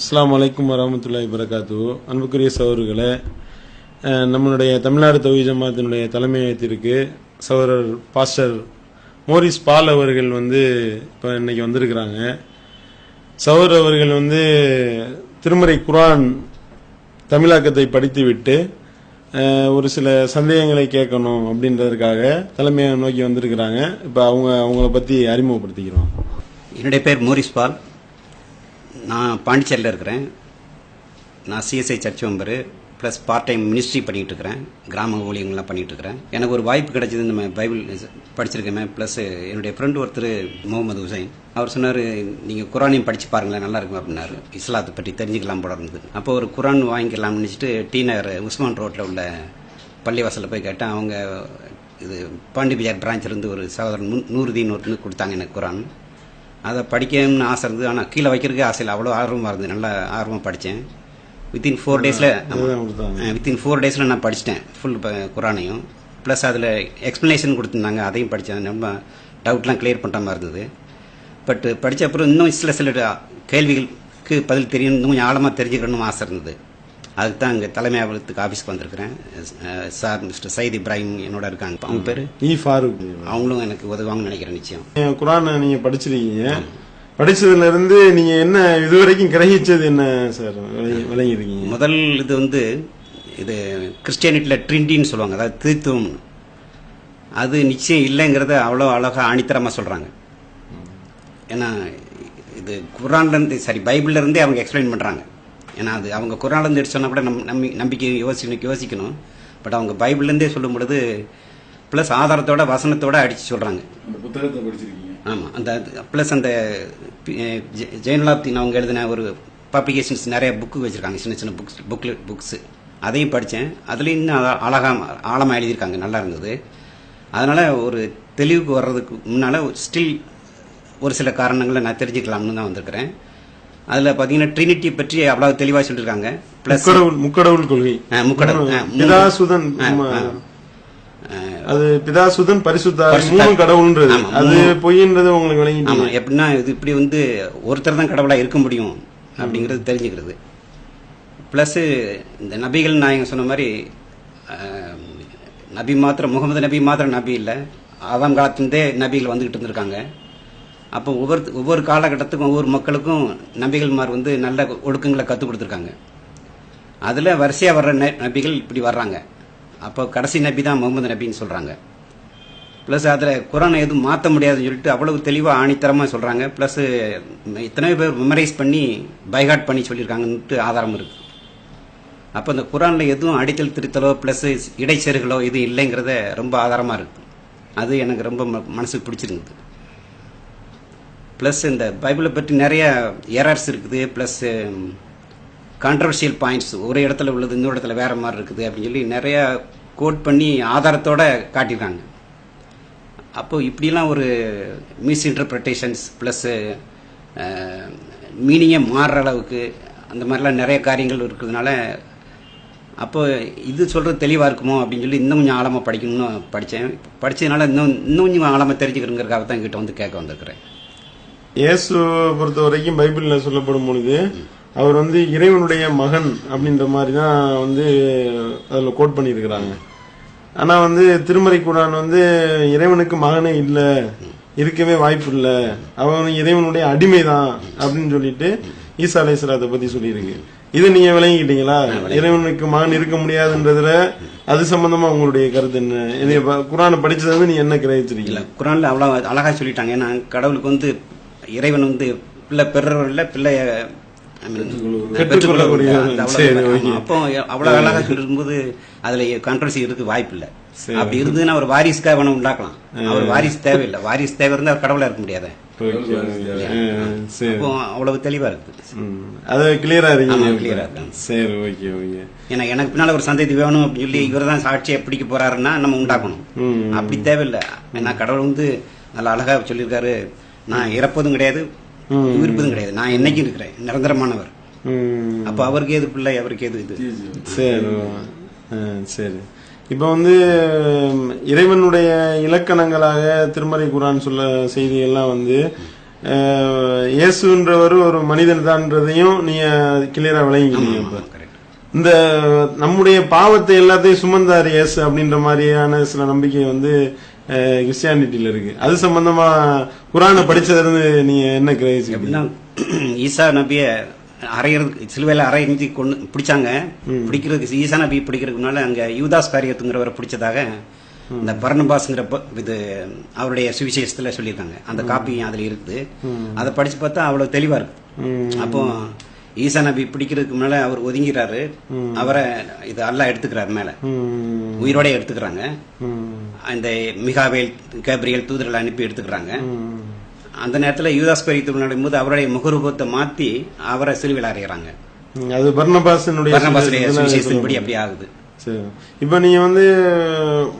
அஸ்லாம் அலைக்கும் வரமத்துல்லா வரகாத்து அன்புக்குரிய சகோதரர்களே நம்மளுடைய தமிழ்நாடு தொகுதி ஜமாத்தினுடைய தலைமையகத்திற்கு சகோதரர் பாஸ்டர் மோரிஸ் பால் அவர்கள் வந்து இப்போ இன்னைக்கு வந்திருக்கிறாங்க. சகோதரர் அவர்கள் வந்து திருமறை குரான் தமிழாக்கத்தை படித்துவிட்டு ஒரு சில சந்தேகங்களை கேட்கணும் அப்படின்றதுக்காக தலைமையை நோக்கி வந்திருக்கிறாங்க. இப்போ அவங்க அவங்கள பற்றி அறிமுகப்படுத்திக்கிறோம். என்னுடைய பேர் மோரிஸ் பால். நான் பாண்டிச்சேரியில் இருக்கிறேன். நான் CSI church member plus part time ministry பண்ணிகிட்டு இருக்கிறேன். கிராம ஊழியங்கள்லாம் பண்ணிகிட்டு இருக்கிறேன். எனக்கு ஒரு வாய்ப்பு கிடைச்சது நம்ம பைபிள் படிச்சிருக்கேன். ப்ளஸ் என்னுடைய ஃப்ரெண்டு ஒருத்தர் முகமது ஹுசைன் அவர் சொன்னார் நீங்கள் குரானையும் படித்து பாருங்களேன் நல்லா இருக்கும் அப்படின்னாரு. இஸ்லாத்தை பற்றி தெரிஞ்சுக்கலாம் போட இருந்தது. அப்போ ஒரு குரான் வாங்கிக்கலாம்னு நினச்சிட்டு டி நகர் உஸ்மான் ரோட்டில் உள்ள பள்ளிவாசலில் போய் கேட்டேன். அவங்க இது பாண்டி பஜார் பிரான்ச்சிலேருந்து ஒரு சகோதரன் நூறு நூறுதீன் ஒருத்தர் கொடுத்தாங்க எனக்கு குரான். அதை படிக்கணும்னு ஆசை இருந்தது. ஆனால் கீழே வைக்கிறதுக்கு ஆசை இல்லை. அவ்வளோ ஆர்வமாக இருந்தது. நல்லா ஆர்வமாக படித்தேன். வித்தின் ஃபோர் டேஸில். வித்தின் ஃபோர் டேஸில் நான் படிச்சிட்டேன். ஃபுல் குரானையும் ப்ளஸ் அதில் எக்ஸ்ப்ளனேஷன் கொடுத்துருந்தாங்க. அதையும் படித்தேன். ரொம்ப டவுட்லாம் கிளியர் பண்ணுற மாதிரி இருந்தது. பட் படித்த அப்புறம் இன்னும் சில சில கேள்விகளுக்கு பதில் தெரியணும் கொஞ்சம் ஆழமாக தெரிஞ்சுக்கணும்னு ஆசை இருந்தது. அதுக்கு தான் இங்கே தலைமை அலுவலகத்துக்கு ஆஃபீஸ்க்கு வந்திருக்கிறேன். சார் மிஸ்டர் சயீத் இப்ராஹிம் என்னோட இருக்காங்க. அவங்க பேர்? இ ஃபாரூக். அவங்களும் எனக்கு உதவுவாங்கன்னு நினைக்கிறேன் நிச்சயம். குரானை நீங்க படிச்சிருக்கீங்க. படிச்சதுல இருந்து நீங்க என்ன இதுவரைக்கும் கிரகிச்சது என்ன சார் விளங்கி- விளங்கியிருக்கீங்க. முதல் இது வந்து இது கிறிஸ்டியானிட்டியில் ட்ரிண்டின்னு சொல்லுவாங்க. அதாவது திருத்துவம். அது நிச்சயம் இல்லைங்கிறத அவ்வளோ அழகாக ஆணித்தரமாக சொல்கிறாங்க ஏன்னா இது குரான்லேருந்து சாரி பைபிள்ல இருந்தே அவங்க எக்ஸ்பிளைன் பண்ணுறாங்க ஏன்னா அது அவங்க குரான்லேருந்து சொன்னால் கூட நம் நம்பி நம்பிக்கை யோசிக்கணும் யோசிக்கணும். பட் அவங்க பைபிள்லேருந்தே சொல்லும் பொழுது ப்ளஸ் ஆதாரத்தோட வசனத்தோட அடித்து சொல்கிறாங்க புத்தகத்தை படிச்சிருக்கீங்க. ஆமாம் அந்த ப்ளஸ் அந்த பி- அஹ் ஜெ- ஜெயலலாப்தீன் அவங்க எழுதின ஒரு பப்ளிகேஷன்ஸ் நிறைய புக்கு வச்சுருக்காங்க. சின்ன சின்ன புக்ஸ் புக்லெட் புக்ஸு அதையும் படித்தேன் அதுலேயும் இன்னும் அழ- அழகா ஆழமாக எழுதியிருக்காங்க. நல்லா இருந்தது. அதனால் ஒரு தெளிவுக்கு வர்றதுக்கு முன்னால் ஸ்டில் ஒரு சில காரணங்களை நான் தெரிஞ்சுக்கலாம்னு தான் வந்திருக்கிறேன். அதில் பார்த்தீங்கன்னா ட்ரினிட்டி பற்றி அவ்வளோ தெளிவாக சொல்லியிருக்காங்க ப்ளஸ் முக்கடவுள் முக்கடவுள் கொள்கை. முக்கடவுள். பிதாசுதன். அது பிதாசுதன் பரிசுத்த பரிசுத்த- மூணு கடவுள்ன்றது. அது பொய்ன்றது உங்களுக்கு ஆமாம் எப்படின்னா இது இப்படி வந்து ஒருத்தர் தான் கடவுளாக இருக்க முடியும் அப்படிங்கிறது தெரிஞ்சுக்கிறது. ப்ளஸ்ஸு இந்த நபிகள் நாயகம் சொன்ன மாதிரி நபி மாத்திரம் முகமது நபி மாத்திரம் நபி இல்லை. ஆதாம் காலத்திலிருந்தே நபிகள் வந்துக்கிட்டு இருந்திருக்காங்க. அப்போ ஒவ்வொரு ஒவ்வொரு காலகட்டத்துக்கும் ஒவ்வொரு மக்களுக்கும் நபிகள்மார் வந்து நல்ல ஒழுக்கங்களை கற்றுக் கொடுத்துருக்காங்க. அதில் வரிசையாக வர்ற ந- நபிகள் இப்படி வர்றாங்க. அப்போ கடைசி நபி தான் முகமது நபின்னு சொல்கிறாங்க ப்ளஸ் அதில் குரானை எதுவும் மாற்ற முடியாதுன்னு சொல்லிட்டு அவ்வளவு தெளிவாக ஆணித்தரமாக சொல்கிறாங்க ப்ளஸ் இத்தனை பேர் மெமரைஸ் பண்ணி பைகாட் பண்ணி சொல்லியிருக்காங்கன்ட்டு ஆதாரம் இருக்குது அப்போ இந்த குரானில் எதுவும் அடித்தல் திருத்தலோ ப்ளஸ் இடைச்செருகளோ எதுவும் இல்லைங்கிறத ரொம்ப ஆதாரமாக இருக்குது அது எனக்கு ரொம்ப ம- மனசுக்கு பிடிச்சிருந்தது. ப்ளஸ் இந்த பைபிளை பற்றி நிறைய எரர்ஸ் இருக்குது ப்ளஸ் கான்ட்ரவர்ஷியல் பாயிண்ட்ஸ் ஒரு இடத்துல உள்ளது இன்னொரு இடத்துல வேறு மாதிரி இருக்குது அப்படின்னு சொல்லி நிறையா கோட் பண்ணி ஆதாரத்தோட காட்டியிருக்காங்க. அப்போது இப்படிலாம் ஒரு மிஸ் இன்டர்பிரிட்டேஷன்ஸ் ப்ளஸ்ஸு மீனிங்கே மாறுற அளவுக்கு அந்த மாதிரிலாம் நிறைய காரியங்கள் இருக்கிறதுனால அப்போது இது சொல்கிறது தெளிவாக இருக்குமோ அப்படின்னு சொல்லி இன்னும் கொஞ்சம் ஆழமாக படிக்கணும்னு படித்தேன். படித்ததுனால இன்னும் இன்னும் கொஞ்சம் ஆழமாக தெரிஞ்சுக்கிறதுங்கிறதுக்காக தான் எங்கிட்ட வந்து கேட்க வந்திருக்கிறேன். இயேசு பொறுத்த வரைக்கும் பைபிள்ல சொல்லப்படும் பொழுது அவர் வந்து இறைவனுடைய மகன் அப்படின்ற மாதிரி தான் வந்து அதில் கோட் பண்ணியிருக்கிறாங்க. ஆனால் வந்து திருமறை குரான் வந்து இறைவனுக்கு மகனே இல்லை இருக்கவே வாய்ப்பு இல்லை அவன் இறைவனுடைய அடிமை தான் அப்படின்னு சொல்லிட்டு ஈசா அலைசலாத்தை பத்தி சொல்லியிருக்கு. இது நீங்க விளங்கிக்கிட்டீங்களா? இறைவனுக்கு மகன் இருக்க முடியாதுன்றதுல அது சம்பந்தமா உங்களுடைய கருத்து என்ன? இதை குரானை படிச்சது வந்து நீ என்ன கிரகிச்சிருக்கீங்க? குரான்ல குரானில் அவ்வளோ அழகாக சொல்லிட்டாங்க. ஏன்னா கடவுளுக்கு வந்து இறைவன் வந்து பிள்ளை பெறுறவர் இல்லை பிள்ளை அவ்வளவு-. அப்போ அவ்வளோ அழகாக சொல்லிருக்கும்போது அதுல கான்ட்ரவர்சி இருக்கு வாய்ப்பு இல்லை. அப்படி இருந்ததுன்னா அவர் வாரிசுக்காக வேணும் உண்டாக்கலாம். அவர் வாரிசு தேவையில்லை. வாரிசு தேவை இருந்தால் அவர் கடவுளா இருக்க முடியாது. அவ்வளவு தெளிவா இருக்குது. ம். அது கிளியரா இருக்காங்க. சரி ஓகே ஓகே. ஏன்னா எனக்கு பின்னால ஒரு சந்ததி வேணும் அப்படின்னு சொல்லி இவர் தான் சாட்சியை பிடிக்க போறாருன்னா நம்ம உண்டாக்கணும். அப்படி தேவையில்லை. ஏன்னா கடவுள் வந்து நல்லா அழகா சொல்லியிருக்காரு. நான் இறப்பதும் கிடையாது ம். இருப்பதும் கிடையாது. நான் என்னைக்கும் இருக்கிறேன் நிரந்தரமானவர். அப்ப அவருக்கு ஏது பிள்ளை அவருக்கு ஏது இது? சரி சரி. இப்போ வந்து இறைவனுடைய இலக்கணங்களாக திருமறை குரான் சொல்ல செய்திகள்லாம் வந்து இயேசுன்றவர் ஒரு மனிதன் தான்றதையும் நீங்க கிளியரா விளங்கிக்கிறீங்க இந்த நம்முடைய பாவத்தை எல்லாத்தையும் சுமந்தார் இயேசு அப்படின்ற மாதிரியான சில நம்பிக்கை வந்து கிறிஸ்டியானிட்டியில இருக்கு. அது சம்பந்தமா குரானை படிச்சதுல இருந்து நீங்க என்ன கிரகிச்சு ஈசா நபிய அரையிறது சிலுவையில அரைஞ்சி கொண்டு பிடிச்சாங்க. பிடிக்கிறதுக்கு ஈசா நபி பிடிக்கிறதுக்கு முன்னால அங்க யூதாஸ் காரியத்துங்கிறவரை பிடிச்சதாக இந்த பர்ணபாஸ்ங்கிற இது அவருடைய சுவிசேஷத்துல சொல்லியிருக்காங்க. அந்த காப்பி அதுல இருக்குது. அதை படிச்சு பார்த்தா அவ்வளவு தெளிவா இருக்கு. அப்போ ஈசா நபி பிடிக்கிறதுக்கு முன்னால அவர் ஒதுங்கிறாரு அவரை இது அல்லாஹ் எடுத்துக்கிறாரு மேல. உயிரோட எடுத்துக்கிறாங்க. அந்த மிகாவேல் கேப்ரியல் தூதர்களை அனுப்பி எடுத்துக்கிறாங்க. அந்த நேரத்துல யூதாஸ் பரித்து நடும்போது அவருடைய முகரூபத்தை மாத்தி அவரை சிலுவையில் அறையிறாங்க. அது பர்ணபாசனுடைய அப்படி ஆகுது. இப்ப நீங்க வந்து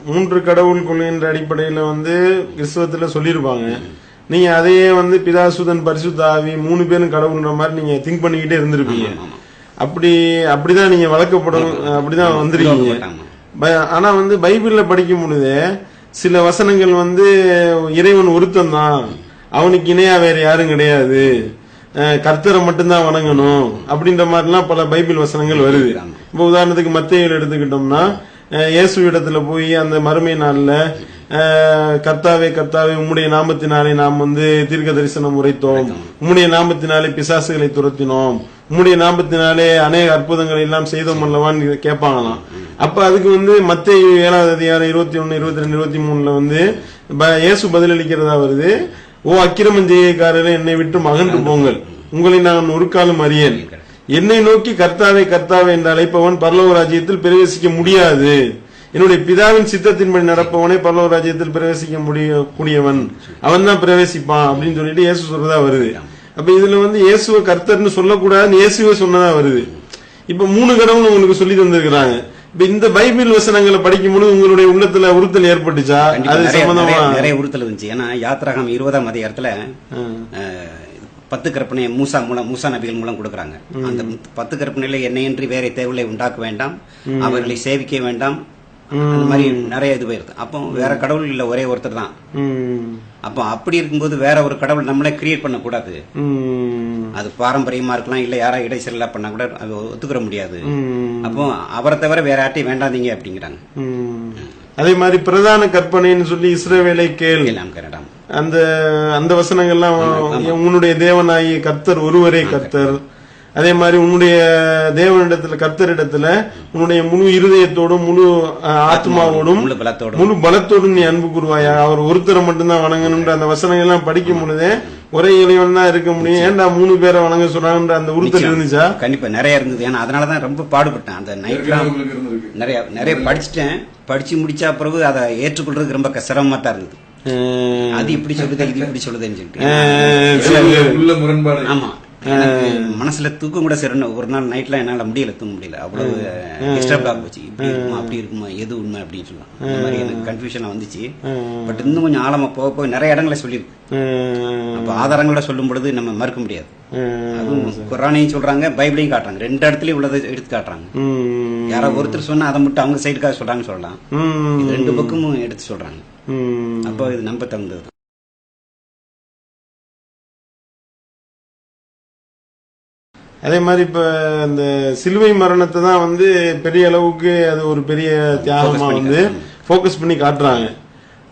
மூன்று கடவுள் கொள்கைன்ற அடிப்படையில வந்து கிறிஸ்தவத்துல சொல்லியிருப்பாங்க. நீங்க அதையே வந்து பிதாசுதன் பரிசுத்த ஆவி மூணு பேரும் கடவுள்ன்ற மாதிரி நீங்க திங்க் பண்ணிக்கிட்டே இருந்திருப்பீங்க. அப்படி அப்படிதான் நீங்க வளர்க்கப்படும் அப்படிதான் வந்திருக்கீங்க. ஆமா. ப- ஆனா வந்து பைபிள்ல படிக்கும் பொழுது சில வசனங்கள் வந்து இறைவன் ஒருத்தன் தான். அவனுக்கு இணையா வேற யாரும் கிடையாது. கர்த்தரை மட்டும்தான் வணங்கணும் அப்படின்ற மாதிரிலாம் பல பைபிள் வசனங்கள் வருது. இப்ப உதாரணத்துக்கு மத்தியில் எடுத்துக்கிட்டோம்னா இயேசு இடத்துல போய் அந்த மறுமை நாள்ல கர்த்தாவே கர்த்தாவே உம்முடைய நாமத்தினாலே நாம் வந்து தீர்க்க தரிசனம் உரைத்தோம். உம்முடைய நாமத்தினாலே பிசாசுகளை துரத்தினோம். உம்முடைய நாமத்தினாலே அநேக அற்புதங்களை எல்லாம் செய்தோம் அல்லவான்னு கேட்பாங்களாம் அப்ப அதுக்கு வந்து மத்திய ஏழாவது அதிகாரம் இருபத்தி ஒன்னு இருபத்தி ரெண்டு இருபத்தி மூணுல வந்து ப- இயேசு பதிலளிக்கிறதா வருது. ஓ அக்கிரமம் என்னை விட்டு மகன்று போங்கள். உங்களை நான் ஒரு காலம் அறியேன். என்னை நோக்கி கர்த்தாவே கர்த்தாவே என்று அழைப்பவன் பரலோக ராஜ்யத்தில் பிரவேசிக்க முடியாது. என்னுடைய பிதாவின் சித்தத்தின்படி நடப்பவனே பரலோக ராஜ்யத்தில் பிரவேசிக்க முடிய கூடியவன். அவன் தான் பிரவேசிப்பான் அப்படின்னு சொல்லிட்டு இயேசு சொல்றதா வருது. அப்ப இதுல வந்து இயேசுவ கர்த்தர்னு சொல்லக்கூடாதுன்னு இயேசுவே சொன்னதா வருது. இப்ப மூணு கடவுள் உங்களுக்கு சொல்லி தந்திருக்கிறாங்க. இப்ப இந்த பைபிள் வசனங்களை படிக்கும் பொழுது உங்களுடைய உள்ளத்துல உறுத்தல் ஏற்பட்டுச்சா? அது நிறைய- சம்பந்தமா? நிறைய- உறுத்தல் இருந்துச்சு. ஏன்னா யாத்திராகம் இருபதாம் அதிகாரத்துல பத்து கற்பனை மூசா மூலம் மூசா நபிகள் மூலம் கொடுக்கறாங்க. அந்த பத்து கற்பனையில என்னையின்றி வேற தேவையை உண்டாக்க வேண்டாம். அவர்களை சேவிக்க வேண்டாம். அந்த மாதிரி நிறைய இது போயிருது அப்போ வேற கடவுள் இல்ல ஒரே ஒருத்தர் தான். அப்போ அப்படி இருக்கும்போது வேற ஒரு கடவுள் நம்மளே கிரியேட் பண்ணக்கூடாது. அது பாரம்பரியமா இருக்கலாம் இல்ல யாரா இடைச்சலா பண்ணா கூட அது ஒத்துக்கிற முடியாது. அப்போ அவரை தவிர வேற யார்ட்டையும் வேண்டாதீங்க அப்படிங்கிறாங்க. அதே மாதிரி பிரதான கற்பனைன்னு சொல்லி இஸ்ரவேலை கேள். அந்த அந்த வசனங்கள்லாம் உன்னுடைய தேவனாகிய கர்த்தர் ஒருவரே கர்த்தர். அதே மாதிரி உன்னுடைய தேவனிடத்துல கர்த்தரிடத்துல உன்னுடைய முழு இருதயத்தோடும் முழு ஆத்மாவோடும் முழு பலத்தோடும். முழு பலத்தோடும் நீ அன்பு கூறுவாயா? அவர் ஒருத்தரை மட்டும்தான் வணங்கணும்ன்ற அந்த வசனங்கள் எல்லாம் படிக்கும் பொழுதே ஒரே இறைவன் தான் இருக்க முடியும். ஏன்டா மூணு பேரை வணங்க சொல்றாங்கன்ற அந்த உறுத்தல் இருந்துச்சா? கண்டிப்பா நிறைய இருந்தது. ஏன்னா அதனாலதான் ரொம்ப பாடுபட்டேன். அந்த நைட்லாம் உங்களுக்கு இருந்திருக்கு. நிறைய நிறைய படிச்சுட்டேன். படிச்சு முடிச்ச பிறகு அதை ஏற்றுக்கொள்றதுக்கு ரொம்ப சிரமமா தான் இருந்தது. அது இப்படி சொல்லுது இது இப்படி சொல்லுதுன்னு சொல்லிட்டு. ஆமா. எனக்கு மனசுல தூக்கம் கூட சரி ஒரு நாள் நைட்ல என்னால முடியல தூங்க முடியல. அவ்வளவு டிஸ்டர்ப் ஆக போச்சு. இப்படி இருக்குமா அப்படி இருக்குமா எது உண்மை அப்படின்னு சொல்லலாம். இந்த மாதிரி எனக்கு கன்ஃபியூஷன் வந்துச்சு. பட் இன்னும் கொஞ்சம் ஆழமா போக போய் நிறைய இடங்களை சொல்லியிருக்கு. அப்ப ஆதாரங்களோட சொல்லும் பொழுது நம்ம மறுக்க முடியாது. அதுவும் குரானையும் சொல்றாங்க பைபிளையும் காட்டுறாங்க. ரெண்டு இடத்துலயும் உள்ளதை எடுத்து காட்டுறாங்க. ம், யாரோ ஒருத்தர் சொன்னா அதை மட்டும் அவங்க சைடுக்காக சொல்றாங்க சொல்லலாம். ரெண்டு பக்கமும் எடுத்து சொல்றாங்க. அப்போ இது நம்ப தகுந்தது. அதே மாதிரி இப்ப இந்த சிலுவை மரணத்தை தான் வந்து பெரிய அளவுக்கு அது ஒரு பெரிய தியாகமா வந்து ஃபோக்கஸ் பண்ணி காட்டுறாங்க.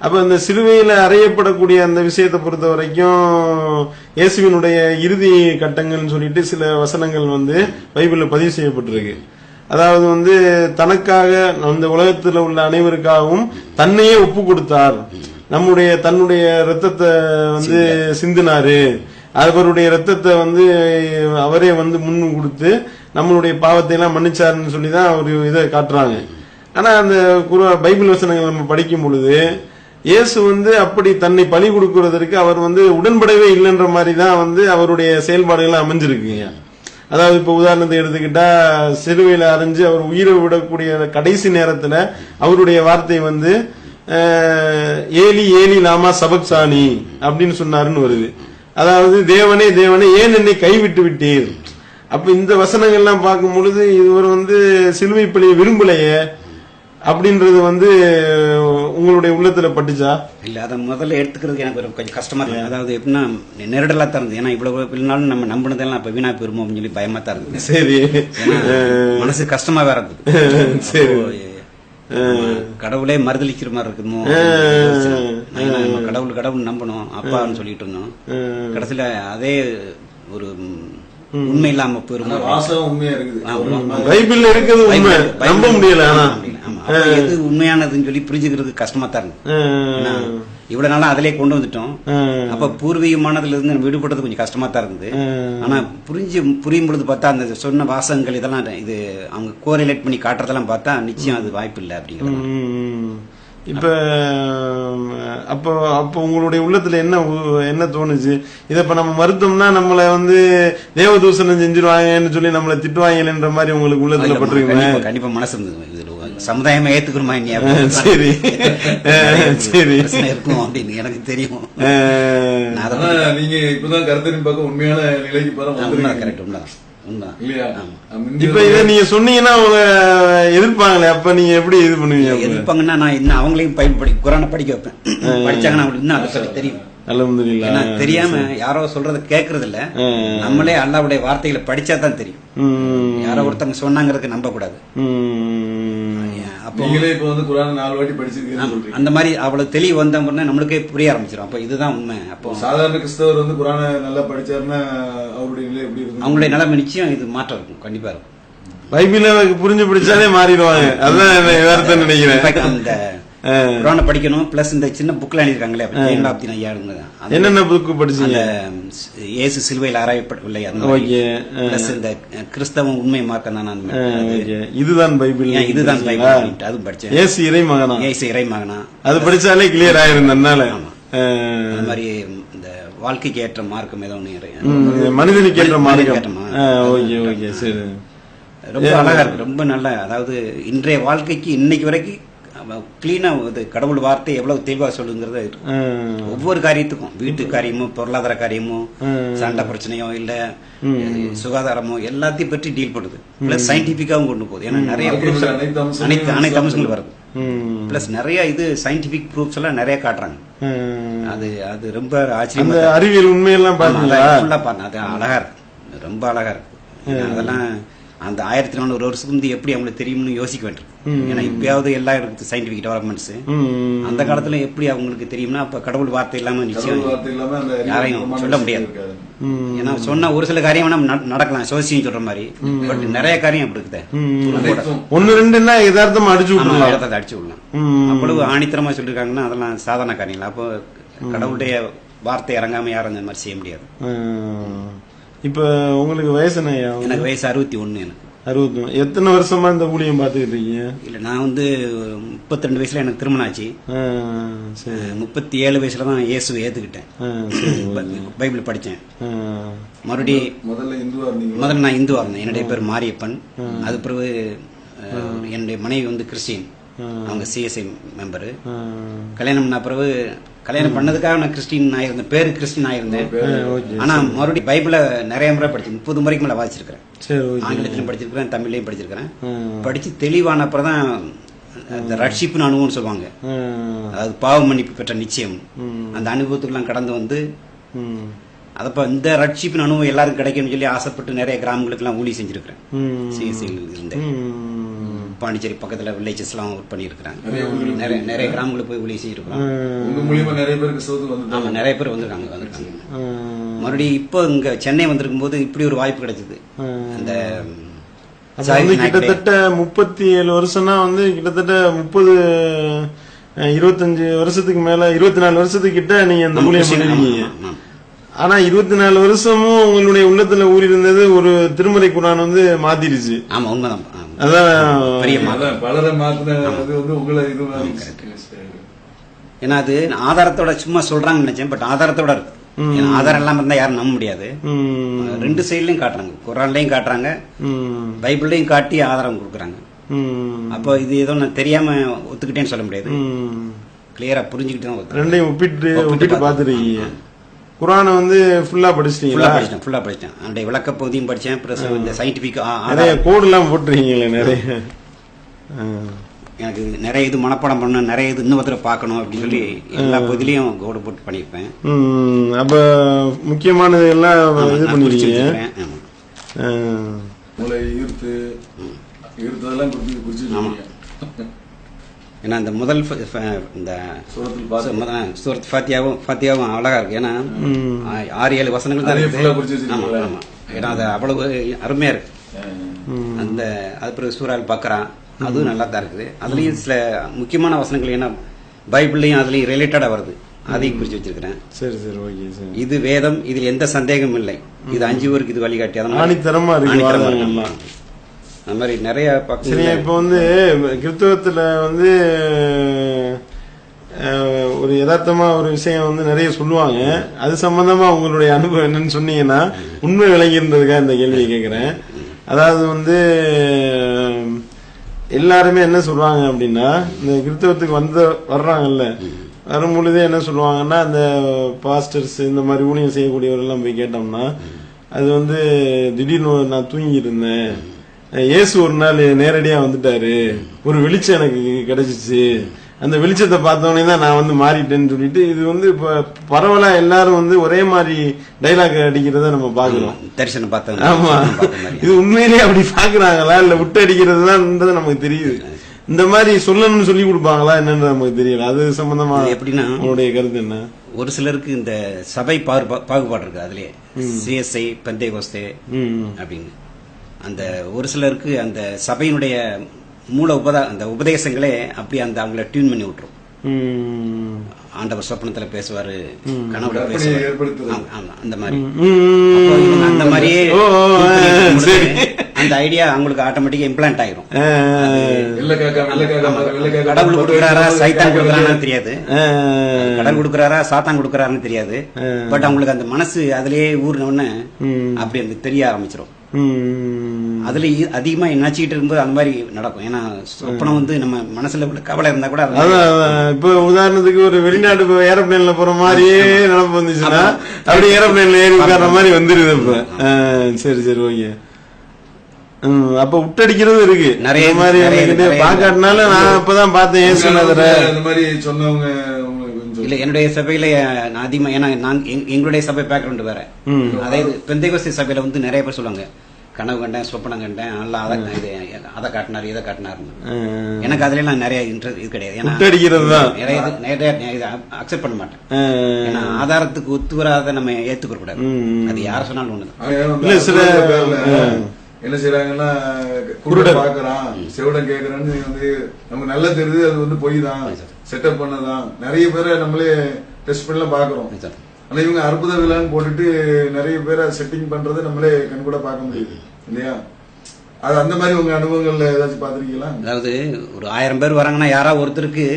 அப்ப இந்த சிலுவையில அறையப்படக்கூடிய அந்த விஷயத்தை பொறுத்த வரைக்கும் இயேசுவினுடைய இறுதி கட்டங்கள்னு சொல்லிட்டு சில வசனங்கள் வந்து பைபிள்ல பதிவு செய்யப்பட்டிருக்கு. அதாவது வந்து தனக்காக அந்த உலகத்துல உள்ள அனைவருக்காகவும் தன்னையே ஒப்பு கொடுத்தார். நம்முடைய தன்னுடைய ரத்தத்தை வந்து சிந்தினாரு. அவருடைய ரத்தத்தை வந்து அவரே வந்து முன் கொடுத்து நம்மளுடைய பாவத்தை எல்லாம் மன்னிச்சாருன்னு சொல்லி தான் ஒரு இதை காட்டுறாங்க. ஆனால் அந்த குரு பைபிள் வசனங்கள் நம்ம படிக்கும் பொழுது இயேசு வந்து அப்படி தன்னை பலி கொடுக்கறதற்கு அவர் வந்து உடன்படவே இல்லைன்ற மாதிரி தான் வந்து அவருடைய செயல்பாடுகள் அமைஞ்சிருக்குங்க அதாவது இப்போ உதாரணத்தை எடுத்துக்கிட்டா சிறுவையில் அரைஞ்சு அவர் உயிரை விடக்கூடிய கடைசி நேரத்தில் அவருடைய வார்த்தை வந்து ஏலி ஏலி லாமா சபக்சானி அப்படின்னு சொன்னாருன்னு வருது. அதாவது தேவனே தேவனே ஏன் என்னை கைவிட்டு விட்டீர்? அப்ப இந்த வசனங்கள்லாம் பார்க்கும் பொழுது இவர் வந்து சிலுவை பலியை விரும்பலையே அப்படின்றது வந்து உங்களுடைய உள்ளத்துல பட்டுச்சா? இல்ல அதை முதல்ல எடுத்துக்கிறதுக்கு எனக்கு ஒரு கொஞ்சம் கஷ்டமா இருக்கு. அதாவது எப்படின்னா நெருடலா தான் இருந்தது. ஏன்னா இவ்வளவு நாளும் நம்ம நம்பினதெல்லாம் இப்ப வீணா போயிருமோ அப்படின்னு சொல்லி பயமா தான் இருந்தது. சரி. மனசு கஷ்டமா வேற இருந்தது சரி. கடவுளே மறுதளிக்கிற மாதிரி இருக்குமோ? கடவுள் கடவுள் நம்பணும் அப்பான்னு சொல்லிட்டு இருந்தோம். கடைசியில அதே ஒரு உண்மை இல்லாம போயிருமோ? உண்மையா இருக்குது. பைபிள்ல இருக்கிறது உண்மை. நம்ப முடியல ஆனா. எது உண்மையானதுன்னு சொல்லி புரிஞ்சுக்கிறதுக்கு கஷ்டமா தான் அஹ், இவ்வளவு நாளா அதிலே கொண்டு வந்துட்டோம். அப்ப பூர்வீகமானதுல இருந்து நம்ம விடுபடுறது கொஞ்சம் கஷ்டமா தான் இருந்தது. ஆனா புரிஞ்சு புரியும் பொழுது பார்த்தா அந்த சொன்ன வாசகங்கள் இதெல்லாம் இது அவங்க கோரிலேட் பண்ணி காட்டுறதெல்லாம் பார்த்தா நிச்சயம் அது வாய்ப்பு இல்லை அப்படிங்கிறது. இப்ப அப்போ அப்போ உங்களுடைய உள்ளத்துல என்ன என்ன தோணுச்சு? இத இப்ப நம்ம மறுத்தோம்னா நம்மள வந்து தேவதூசணம் செஞ்சிருவாங்கன்னு சொல்லி நம்மள திட்டுவாங்கன்ற மாதிரி உங்களுக்கு உள்ளத்துல பட்டிருக்குமே. கண்டிப்பா மனசு இருந்தது சமுதாயமே ஏத்துக்கிறோமா இல்லையா சரி. சரி. இருக்கும் அப்படின்னு எனக்கு தெரியும். நீங்க இப்பதான் கருத்தரின் பக்கம் உண்மையான நிலைக்கு பெற உண்மை வந்திருக்கீங்க. கரெக்ட். முந்தி இப்ப இத நீங்க சொன்னீங்கன்னா அவங்க எதிர்ப்பாங்களே அப்ப நீங்க எப்படி இது பண்ணுவீங்க? எதிர்ப்பாங்கன்னா நான் இன்னும் அவங்களையும் பைபிள் படி குரானை படிக்க வைப்பேன். படிச்சாங்கன்னா அவங்களுக்கு இன்னும் அதை தெரியும். அல்ஹம்துலில்லாஹ். ஏன்னா தெரியாம யாரோ சொல்றத கேக்குறது இல்ல நம்மளே அல்லாவுடைய வார்த்தைகளை படிச்சா தான் தெரியும் யாரோ ஒருத்தவங்க சொன்னாங்கிறதுக்கு நம்ப கூடாது அப்போ இப்ப வந்து குரான் நாலு வாட்டி படிச்சிருக்கீங்கன்னு சொல்றீங்க. அந்த மாதிரி அவ்வளவு தெளிவு வந்த உடனே நம்மளுக்கே புரிய ஆரம்பிச்சிடும் அப்போ இதுதான் உண்மை. அப்போ சாதாரண கிறிஸ்தவர் வந்து குரானை நல்லா படிச்சாருன்னா அவருடைய நிலை எப்படி இருக்கும்? அவங்களுடைய நிலைமை நிச்சயம் இது மாற்றம் இருக்கும். கண்டிப்பா இருக்கும். பைபிள புரிஞ்சு பிடிச்சாலே மாறிடுவாங்க. அதான் வேறத நினைக்கிறேன். அந்த குரானை படிக்கணும் பிளஸ் இந்த சின்ன புக்ல எழுதிருக்காங்களே ஜெயலலாப்தின் ஐயாடுங்க அந்த- என்னென்ன புக்கு படிச்சீங்க? இயேசு சிலுவையில் ஆராயப்படவில்லை அந்த ஓகே. பிளஸ் இந்த கிறிஸ்தவம் உண்மை மார்க்கம் தான் இதுதான் பைபிள். இதுதான் பைபிள் அதுவும் படிச்சேன். ஏசு இறை மகனா? இயேசு இறை மகனா. அது படிச்சாலே கிளியர். அஹ், அந்த மாதிரி இந்த வாழ்க்கைக்கு ஏற்ற மார்க்கம் ஏதோ ஒன்று மனிதனுக்கு ஏற்ற மார்க்கம். Okay okay. சரி. ரொம்ப அழகா இருக்கு. ரொம்ப நல்ல அதாவது இன்றைய வாழ்க்கைக்கு இன்னைக்கு வரைக்கும் கிளீனா இது கடவுள் வார்த்தை எவ்வளவு தெளிவா சொல்லுங்கிறது ஒவ்வொரு காரியத்துக்கும் வீட்டு காரியமோ பொருளாதார காரியமோ ம். சண்டை பிரச்சனையோ இல்ல சுகாதாரமோ எல்லாத்தையும் பற்றி டீல் பண்ணுது. பிளஸ் சயின்டிபிக்காவும் கொண்டு போகுது. ஏன்னா நிறைய proofs அனைத்து அனைத்து அம்சங்களும் வருது. பிளஸ் நிறைய இது சயின்டிபிக் ப்ரூஃப்ஸ் எல்லாம் நிறைய காட்டுறாங்க. அது அது ரொம்ப ஆச்சரியமா அறிவியல் உண்மையெல்லாம் பாருங்க அது அழகா இருக்கு. ரொம்ப அழகா இருக்கு. அதெல்லாம் அந்த ஆயிரத்தி நானூறு வருஷத்துக்கு முந்தி எப்படி அவங்களுக்கு தெரியும்னு யோசிக்க வேண்டியிருக்கு ஏன்னா இப்பயாவது எல்லாம் இருக்குது சயின்டிபிக் டெவலப்மெண்ட்ஸ் அந்த காலத்துல எப்படி அவங்களுக்கு தெரியும்னா அப்ப கடவுள் வார்த்தை இல்லாம கடவுள் நிச்சயம் வார்த்தை இல்லாம அந்த அறிவு யாரையும் சொல்ல முடியாது. ஏன்னா சொன்ன ஒரு சில காரியம் வேணா நட- நடக்கலாம். சோசியம் சொல்ற மாதிரி. பட் நிறைய காரியம் அப்படி இருக்குதே. ஒன்னு ரெண்டுன்னா யதார்த்தமா அடிச்சு இடத்தை அடிச்சு விடலாம். அவ்வளவு ஆணித்தரமா சொல்லிருக்காங்கன்னா அதெல்லாம் சாதாரண காரியங்கள். அப்போ கடவுளுடைய வார்த்தை இறங்காம யாரும் இந்த மாதிரி செய்ய முடியாது. இப்ப உங்களுக்கு வயசு என்ன ஐயா? எனக்கு வயசு அறுபத்தி ஒண்ணு எனக்கு. அறுபத்தி மூணு. எத்தனை வருஷமா இந்த ஊழியம் பாத்துக்கிட்டு இருக்கீங்க? இல்ல நான் வந்து முப்பத்தி ரெண்டு வயசுல எனக்கு திருமணம் ஆச்சு. சரி. முப்பத்தி ஏழு வயசுல தான் இயேசுவை ப- பைபிள் படிச்சேன். அஹ், மறுபடியும் முதல்ல இந்துவா இருந்தீங்க முதல்ல நான் இந்துவா இருந்தேன். என்னுடைய பேர் மாரியப்பன். அது பிறகு என்னுடைய மனைவி வந்து கிறிஸ்டின். அவங்க சிஎஸ்ஐ மெம்பரு. கல்யாணம் பண்ண பிறகு கல்யாணம் பண்ணதுக்காக நான் கிறிஸ்டின் ஆயிருந்தேன் பேரு கிறிஸ்டின் ஆயிருந்தேன் ஆனா மறுபடியும் பைபிளை நிறைய முறை படிச்சேன் முப்பது முறைக்கு மேல வாசிச்சிருக்கிறேன். ஆங்கிலத்திலும் படிச்சிருக்கிறேன் தமிழ்லையும் படிச்சிருக்கிறேன். படிச்சு தெளிவான அப்புறம் தான் அந்த ரட்சிப்புன்னு அனுபவம்னு சொல்லுவாங்க. அதாவது பாவ மன்னிப்பு பெற்ற நிச்சயம். அந்த அனுபவத்துக்குலாம் கடந்து வந்து அதப்ப இந்த ரட்சிப்பின் அனுபவம் எல்லாருக்கும் கிடைக்கும்னு சொல்லி ஆசைப்பட்டு நிறைய கிராமங்களுக்கெல்லாம் ஊழி செஞ்சிருக்கிறேன். சிஎஸ்சியில் இருந்தேன். பாண்டிச்சேரி பக்கத்துல வில்லேஜஸ் எல்லாம் ஒர்க் பண்ணியிருக்கிறேன் நிறைய நிறைய கிராமங்களுக்கு போய் உங்க மூலியமா நிறைய பேருக்கு கிறிஸ்தவத்துக்கு ஆமா வந்துட்டாங்க நிறைய பேர் வந்திருக்காங்க வந்திருக்காங்க. மறுபடியும் இப்போ இங்க சென்னை வந்திருக்கும் போது இப்படி ஒரு வாய்ப்பு கிடைச்சது. அந்த கிட்டத்தட்ட முப்பத்தி ஏழு வருஷம்னா வந்து கிட்டத்தட்ட முப்பது இருபத்தஞ்சு வருஷத்துக்கு மேல இருபத்தி நாலு வருஷத்துக்கு கிட்ட நீங்க அந்த ஊழியம் பண்ணிருக்கீங்க. ஆனா இருபத்தி நாலு வருஷமும் உங்களுடைய உள்ளத்துல ஊறி இருந்தது ஒரு திருமறை குரான் வந்து மாத்திருச்சு ஆமா உண்மைதான். அதான் பலரை மாத்தின அது வந்து உங்களை இது ஏன்னா அது ஆதாரத்தோட சும்மா சொல்றாங்கன்னு நினைச்சேன் பட் ஆதாரத்தோட இருக்கு. ஆதாரம் இல்லாம இருந்தா யாரும் நம்ப முடியாது. ரெண்டு சைட்லயும் காட்டுறாங்க. குரான்லயும் காட்டுறாங்க பைபிள்லயும் காட்டி ஆதாரம் கொடுக்குறாங்க. அப்போ இது ஏதோ நான் தெரியாம ஒத்துக்கிட்டேன்னு சொல்ல முடியாது. கிளியரா புரிஞ்சுக்கிட்டு தான் ரெண்டையும் ஒப்பிட்டு ஒப்பிட்டு ஒப்பிட்டு பாத்துருக்கீங்க குரானை வந்து ஃபுல்லா ஃபுல்லா படிச்சிட்டீங்களா படிச்சேன் ஃபுல்லா படிச்சேன் அந்த விளக்க பகுதியும் படிச்சேன் பிளஸ் இந்த சயின்டிபிக் நிறைய கோடு எல்லாம் போட்டுருக்கீங்களே நிறைய. எனக்கு நிறைய இது மனப்பாடம் பண்ணணும் நிறைய இது இன்னும் தடவை பார்க்கணும் அப்படின்னு சொல்லி எல்லா பகுதியிலையும் கோடு போட்டு பண்ணியிருப்பேன். ம், அப்ப முக்கியமானது எல்லாம் இது பண்ணிருக்கீங்க? ஈர்த்து ஈர்த்ததெல்லாம் குறிச்சு குறிச்சு வச்சிருக்கீங்க. ஏன்னா இந்த முதல் இந்த சூரத் ஃபாத்தியாவும் ஃபாத்தியாவும் அழகா இருக்கு. ஏன்னா ஆறு ஏழு வசனங்கள் தான் ஆமா? ஆமா. ஏன்னா அது அவ்வளவு அருமையா இருக்கு. அந்த அது பிறகு சூறால் பார்க்கறான் அதுவும் நல்லா தான் இருக்குது. அதுலயும் சில முக்கியமான வசனங்கள் ஏன்னா பைபிள்லயும் அதுலயும் ரிலேட்டடா வருது. அதையும் குறிச்சு வச்சிருக்கிறேன். சரி சரி ஓகே சரி. இது வேதம் இதில் எந்த சந்தேகமும் இல்லை. இது அஞ்சு பேருக்கு இது வழிகாட்டி. அதனால- ஆணித்தரமா இருக்கு ஆணித்தரமா வாதங்கள் இருக்கு. எல்லாம். அந்த மாதிரி நிறைய பக்கத்துல இப்ப வந்து கிறிஸ்தவத்துல வந்து ஒரு யதார்த்தமா ஒரு விஷயம் வந்து நிறைய சொல்லுவாங்க. அது சம்பந்தமா உங்களுடைய அனுபவம் என்னன்னு சொன்னீங்கன்னா உண்மை விளங்கியிருந்ததுக்காக இந்த கேள்வியை கேட்கிறேன். அதாவது வந்து எல்லாருமே என்ன சொல்றாங்க அப்படின்னா இந்த கிறிஸ்தவத்துக்கு வந்து வர்றாங்கல்ல வரும் பொழுதே என்ன சொல்லுவாங்கன்னா அந்த பாஸ்டர்ஸ் இந்த மாதிரி ஊழியம் செய்யக்கூடியவரெல்லாம் போய் கேட்டோம்னா அது வந்து திடீர்னு நான் தூங்கி இருந்தேன் இயேசு ஒரு நாள் நேரடியா வந்துட்டாரு. ஒரு வெளிச்சம் எனக்கு கிடைச்சிச்சு. அந்த வெளிச்சத்தை பார்த்தோன்னே தான் நான் வந்து மாறிட்டேன்னு சொல்லிட்டு இது வந்து இப்ப பரவலா எல்லாரும் வந்து ஒரே மாதிரி டைலாக் அடிக்கிறத நம்ம பாக்குறோம் தரிசனம் பார்த்த ஆமா. இது உண்மையிலேயே அப்படி பாக்குறாங்களா இல்ல விட்டு அடிக்கிறது தான் நமக்கு தெரியுது. இந்த மாதிரி சொல்லணும்னு சொல்லி கொடுப்பாங்களா? என்னன்னு நமக்கு தெரியல. அது சம்பந்தமா எப்படின்னா உங்களுடைய கருத்து என்ன? ஒரு சிலருக்கு இந்த சபை பாகுபா- பாகுபாடு இருக்கு? அதுலயே சிஎஸ்ஐ பந்தே கோஸ்தே அப்படின்னு. அந்த ஒரு சிலருக்கு அந்த சபையினுடைய மூல உபதா அந்த உபதேசங்களே அப்படி அந்த அவங்கள டியூன் பண்ணி விட்டுரும். ம். ஆண்டவர் சொப்பனத்துல பேசுவாரு கனவுல பேசுவாரு. அந்த மாதிரி. அந்த மாதிரியே. அந்த ஐடியா அவங்களுக்கு ஆட்டோமேட்டிக்கா இம்ப்ளான்ட் ஆயிரும். கடவுள் கொடுக்குறாரா சைத்தான் காக்கா கொடுக்குறாரான்னு தெரியாது. கடவுள் கொடுக்குறாரா சாத்தான் கொடுக்குறாருன்னு தெரியாது. பட் அவங்களுக்கு அந்த மனசு அதுலயே ஊர்ன உடனே ம். அப்படி அந்த தெரிய ஆரம்பிச்சிரும். ம். அதுல இ- அதிகமா நினைச்சிட்டு இருக்கும்போது அந்த மாதிரி நடக்கும். ஏன்னா சொப்பனம் வந்து நம்ம மனசுல உள்ள கவலை இருந்தா கூட. இப்ப உதாரணத்துக்கு ஒரு வெளிநாட்டு ஏரோப்ளேன்ல போற மாதிரியே நினைப்பு வந்துச்சுன்னா அப்படி ஏரோப்ளேன்ல ஏறி உட்கார்ற மாதிரி வந்துருது இப்ப. சரி சரி ஓகே. அப்ப விட்டடிக்கிறது இருக்கு. நிறைய இந்த மாதிரி பாக்காட்டினால நான் இப்பதான் பார்த்தேன் ஏன் சொன்னதுல அந்த மாதிரி சொன்னவங்க இல்ல என்னுடைய சபையில நான் அதிகமா ஏன்னா நான் எங்க- எங்களுடைய சபை பேக்ரவுண்ட் வேற. ம். அதாவது பெந்தைகோஸ்தி சபையில வந்து நிறைய பேர் சொல்லுவாங்க கனவு கண்டேன் சொப்பனம் கண்டேன் நல்லா அதை இது அதை காட்டினாரு இதை காட்டினாருன்னு. ஆ, எனக்கு அதுல எல்லாம் நிறைய இன்ட்ரெஸ்ட் இது கிடையாது. ஏன்னா. நிறைய நிறைய இதை அக்செப்ட் பண்ண மாட்டேன். ஏன்னா ஆதாரத்துக்கு ஒத்து வராத நம்ம ஏத்துக்க கூடாது. அது யார் சொன்னாலும் ஒண்ணுதான். என்ன செய்யறாங்கன்னா குருடன். குருடன் பாக்குறான் செவிடன் கேக்குறான்னு வந்து நமக்கு நல்லா தெரியுது அது வந்து பொய் தான் செட்டப் பண்ணதான். நிறைய பேரை நம்மளே டெஸ்ட் பண்ணலாம் பாக்குறோம். ஆனா இவங்க அற்புத விழான்னு போட்டுட்டு நிறைய பேரை செட்டிங் பண்றதை நம்மளே கண் கூட பார்க்க முடியுது. இல்லையா? அது அந்த மாதிரி உங்க அனுபவங்கள்ல ஏதாச்சும் பாத்திருக்கீங்களா அதாவது ஒரு ஆயிரம் பேர் வராங்கன்னா யாரா ஒருத்தருக்கு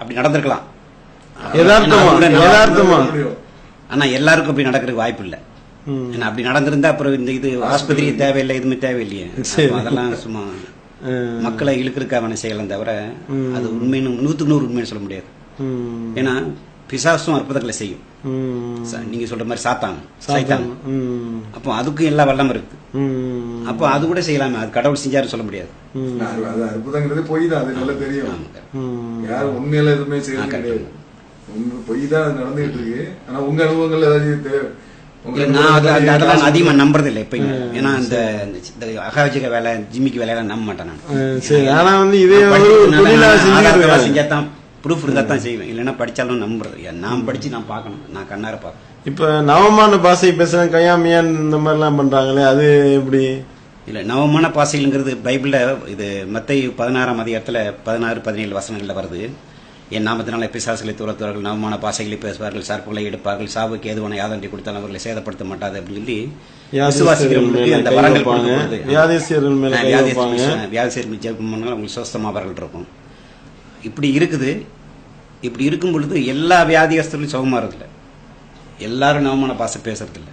அப்படி நடந்திருக்கலாம். ஆனா எல்லாருக்கும் அப்படி நடக்கிறதுக்கு வாய்ப்பு இல்ல. அப்படி நடந்திருந்தா அப்புறம் இந்த இது ஆஸ்பத்திரி. தேவையில்லை எதுவுமே தேவையில்லையே. அதெல்லாம் சும்மா மக்களை இழுக்கிறதுக்காக செய்யலாம் தவிர அது உண்மைன்னு நூத்துக்கு நூறு உண்மைன்னு சொல்ல முடியாது. ஏன்னா பிசாசும் அற்புதங்களை செய்யும். நீங்க சொல்ற மாதிரி. சைத்தான் ம், அப்போ அதுக்கும் எல்லா வல்லம் இருக்கு. அப்போ அது கூட செய்யலாமே அது கடவுள் செஞ்சாரு சொல்ல முடியாது. அது அற்புதங்கிறது பொய் தான் அது நல்லா தெரியும். யாரும் உண்மையில எதுவுமே செய்யறது கிடையாது. உண்மை பொய் தான் அது நடந்துகிட்டு இருக்கு. ஆனா உங்க அனுபவங்கள் ஏதாச்சும் நான் அது- அது- அதெல்லாம் நான் அதிகமா அனுபவங்கள் நம்புறது இல்லை எப்பயுமே ஏன்னா இந்த இந்த அகாவச்சிக வேலை ஜிம்மிக்கு வேலையெல்லாம் நம்ப மாட்டேன் நான். சரி. ஆனா வந்து இதே நான் ஒரு படிச்சதுனால தொழிலா நான் ஆதாரத்தெல்லாம் செஞ்சுக்கிறது செஞ்சா தான் ப்ரூஃப் தான் செய்வேன். இல்லைன்னா படிச்சாலும் நம்புறது. நான் படிச்சு நான் பார்க்கணும். நான் கண்ணார பார்க்கணும். இப்ப நவமான பாசை பேச கயாமியான் இந்த மாதிரி எல்லாம் பண்றாங்களே அது எப்படி? இல்ல நவமான பாசைகள்ங்கிறது பைபிள்ல இது மத்திய பதினாறாம் அதிகாரத்துல பதினாறு பதினேழு வசனங்கள்ல வருது. என் நாமத்தினால பிசாசுகளை துரத்துவார்கள் நவமான பாசைகளை பேசுவார்கள் சர்ப்புகளை எடுப்பார்கள் சாவுக்கு ஏதுவான யாதண்டி கொடுத்தாலும் அவர்களை சேதப்படுத்த மாட்டாது அப்படின்னு சொல்லி அந்த வரங்கள் வியாதிஸ்தர் ஜெபம் பண்ணாலும் அவங்களுக்கு சுஸ்தமாவர்கள் இருக்கும். இப்படி இருக்குது. இப்படி இருக்கும் பொழுது எல்லா வியாதிகஸ்தர்களும் சுகமாறதில்ல எல்லாரும் நவமான பாசை பேசுறது இல்ல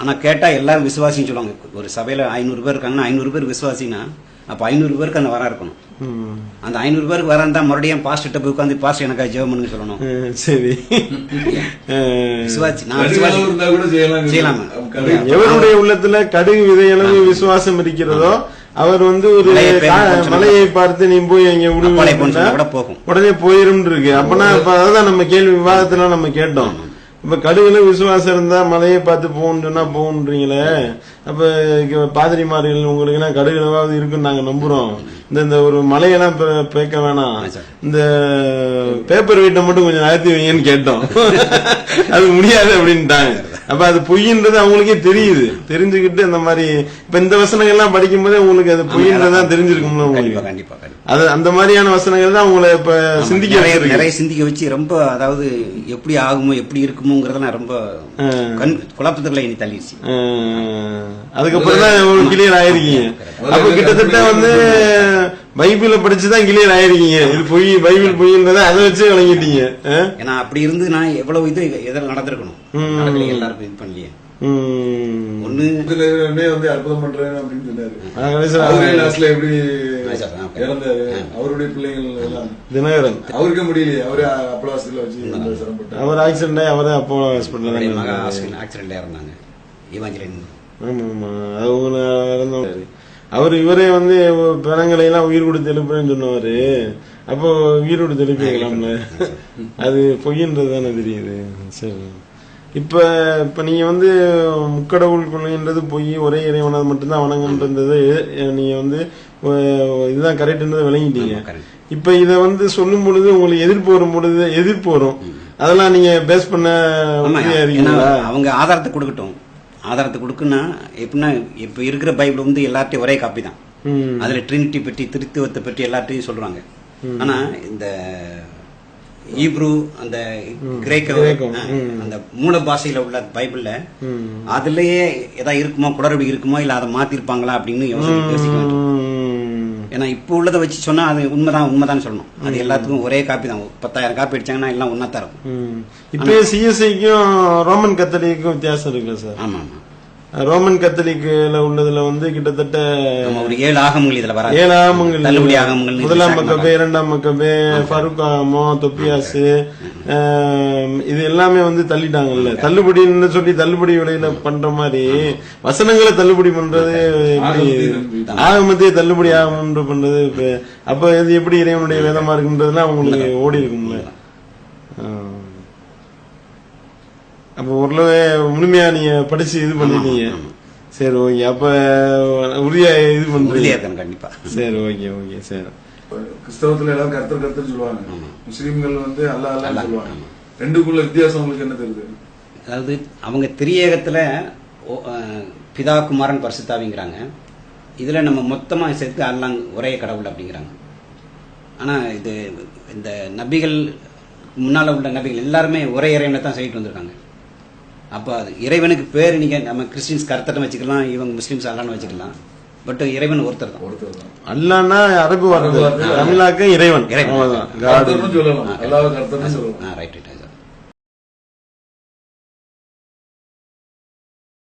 ஆனா கேட்டா எல்லாரும் விசுவாசின்னு சொல்லுவாங்க. ஒரு சபையில ஐநூறு பேர் இருக்காங்கன்னா ஐநூறு பேர் விசுவாசினா அப்ப ஐநூறு பேருக்கு அந்த வரா இருக்கணும். அந்த ஐநூறு பேருக்கு வராந்தா மறுபடியும் பாஸ்ட்டு போய் உட்காந்து பாஸ்ட் எனக்காக ஜெபம் பண்ணுங்க சொல்லணும் சரி. விசுவாசி நான் விசுவாசி. இருந்தா கூட செய்யலாம் எவருடைய உள்ளத்துல கடுகு விதையளவு விசுவாசம் இருக்கிறதோ அவர் வந்து ஒரு மலையை பார்த்து நீ போய் போகும். உடனே போயிரும் இருக்கு. அப்பனா அதான் நம்ம கேள்வி விவாதத்துல நம்ம கேட்டோம். இப்ப கடுகுல விசுவாசம் இருந்தா மலையை பார்த்து போகணும்னு சொன்னா போகுன்றீங்களே அப்ப பாதிரிமார்கள் உங்களுக்கு எல்லாம் கடுகுலவாவது இருக்குன்னு நாங்க நம்புறோம். இந்த இந்த ஒரு மலையெல்லாம் பேக்க வேணாம். இந்த பேப்பர் வெயிட்டை மட்டும் கொஞ்சம் நகர்த்தி வைங்கன்னு கேட்டோம். அது முடியாது அப்படின்ட்டாங்க. அப்ப அது பொய்ன்றது அவங்களுக்கே தெரியுது. தெரிஞ்சுக்கிட்டு அந்த மாதிரி இப்ப இந்த வசனங்கள்லாம் படிக்கும் போதே உங்களுக்கு அது பொய்ன்றதான் தெரிஞ்சிருக்கும்ல கண்டிப்பா. உங்களுக்கு? கண்டிப்பா கண்டிப்பா அது அந்த மாதிரியான வசனங்கள் தான் உங்களை இப்ப சிந்திக்க நிறைய சிந்திக்க வச்சு ரொம்ப அதாவது எப்படி ஆகுமோ எப்படி இருக்குமோங்கிறதெல்லாம் ரொம்ப ஆ. கண் குழப்பத்துக்குள்ள இனி தள்ளிடுச்சு. அதுக்கப்புறம் தான் கிளியர் ஆயிருக்கீங்க. அப்ப கிட்டத்தட்ட வந்து பைபிள படிச்சுதான் கிளியர் ஆயிருக்கீங்க. இது பொய் பைபிள் பொய்ன்றத அதை வச்சு விளங்கிட்டீங்க? ஏன்னா அப்படி இருந்து நான் எவ்வளவு இது எதில் நடந்திருக்கணும்? எல்லாருக்கும் இது பண்ணலையே. உம். ஒண்ணு வந்து அற்புதம் பண்றேன் அப்படின்னு சொன்னாரு. எப்படி இறந்தாரு. அவருடைய பிள்ளைகள் எல்லாம். தினகரன். அவருக்கே முடியலையே. அவரே அப்பலாசத்துல வச்சு சிரமப்பட்டார் அவர் ஆக்சிடென்ட் ஆகி அவரே அப்போ ஹாஸ்பிட்டல் தான். ஆக்சிடென்ட்ல இறந்தாங்க. இவாஞ்சலின் ஆமா ஆமா அவங்க இறந்தவரு அவர் இவரே வந்து பிணங்களை எல்லாம் உயிர் கொடுத்து எழுப்புறேன்னு சொன்னவரு. அப்போ உயிர் கொடுத்து எழுப்பிக்கலாம்ல அது பொய்ன்றது தானே தெரியுது. சரி. இப்ப இப்ப நீங்க வந்து முக்கடவுள் கொள்கைன்றது பொய் ஒரே இறைவனை மட்டும்தான் வணங்குன்றது நீங்க வந்து இதுதான் கரெக்ட்ன்றதை விளங்கிட்டீங்க. இப்ப இத வந்து சொல்லும் பொழுது உங்களுக்கு எதிர்ப்பு வரும் பொழுது எதிர்ப்பு வரும். அதெல்லாம் நீங்க பேஸ் பண்ண அவங்க ஆதாரத்தை கொடுக்கட்டும். ஆதாரத்தை கொடுக்குன்னா எப்படின்னா இப்ப இருக்கிற பைபிள் வந்து எல்லார்ட்டையும் ஒரே காப்பி தான். அதுல ட்ரினிட்டி பற்றி திருத்துவத்தை பற்றி எல்லார்ட்டையும் சொல்றாங்க. ஆனா இந்த ஈப்ரு அந்த கிரேக்க அந்த மூல பாஷையில உள்ள பைபிள்ல. அதுலயே ஏதாவது இருக்குமோ குளறுபடி இருக்குமோ இல்ல அதை மாத்திருப்பாங்களா அப்படின்னு யோசி- யோசிக்க வேண்டும். ஏன்னா இப்போ உள்ளதை வச்சு சொன்னா அது உண்மைதான் உண்மைதான் சொல்லணும். அது எல்லாத்துக்கும் ஒரே காப்பி தான். பத்தாயிரம் காப்பி அடிச்சாங்கன்னா எல்லாம் ஒன்னா தான் இருக்கும். ம். இப்பயே சிஎஸ்ஐக்கும் ரோமன் கத்தலிக்கும் வித்தியாசம் இருக்குல்ல சார். ஆமா ஆமா ரோமன் கத்தலிக்ல உள்ளதுல வந்து கிட்டத்தட்ட ஒரு ஏழு ஆகமங்கள் இதுல ஏழு ஆகமங்கள் தள்ளுபடி ஆகமங்கள் முதலாம் மக்கபே இரண்டாம் மக்கபே ஃபருக் ஆகமோ தொப்பியாசு இது எல்லாமே வந்து தள்ளிட்டாங்கல்ல. தள்ளுபடின்னு சொல்லி தள்ளுபடி விலையில பண்ற மாதிரி வசனங்களை தள்ளுபடி பண்றது ஆகமத்தையே தள்ளுபடி ஆகமன்ற பண்றது அப்ப இது எப்படி இறைவனுடைய வேதமா இருக்குன்றதுலாம் உங்களுக்கு ஓடி இருக்கும்ல. அப்ப ஓரளவு முழுமையா நீங்க படிச்சு இது பண்ணிட்டீங்க. சரி ஓகே. அப்ப உறுதியா இது பண்றீங்க. கண்டிப்பா. சரி ஓகே ஓகே சரி. கிறிஸ்தவத்துல எல்லாம் கர்த்தர் கர்த்தர் சொல்லுவாங்க. முஸ்லீம்கள் வந்து அல்லா அல்லான்னு சொல்லுவாங்க. ரெண்டுக்குள்ள வித்தியாசம் உங்களுக்கு என்ன தெரியுது? அதாவது அவங்க திரியேகத்துல பிதா குமாரன் பரிசுத்தாவிங்கிறாங்க. இதுல நம்ம மொத்தமா சேர்த்து அல்லாங் ஒரே கடவுள் அப்படிங்கிறாங்க. ஆனா இது இந்த நபிகள் முன்னால உள்ள நபிகள் எல்லாருமே ஒரே இறைவனை தான் சொல்லிட்டு வந்திருக்காங்க. அப்ப அது இறைவனுக்கு பேர் நீங்க நம்ம கிறிஸ்டின்ஸ் கர்த்தர்னு வச்சுக்கலாம் இவங்க முஸ்லிம்ஸ் அல்லான்னு வச்சுக்கலாம். பட் இறைவன் ஒருத்தர் தான். ஒருத்தர் தான். அல்லான்னா அரபு வார்த்தை. தமிழாக்க இறைவன். இறைவன். Right right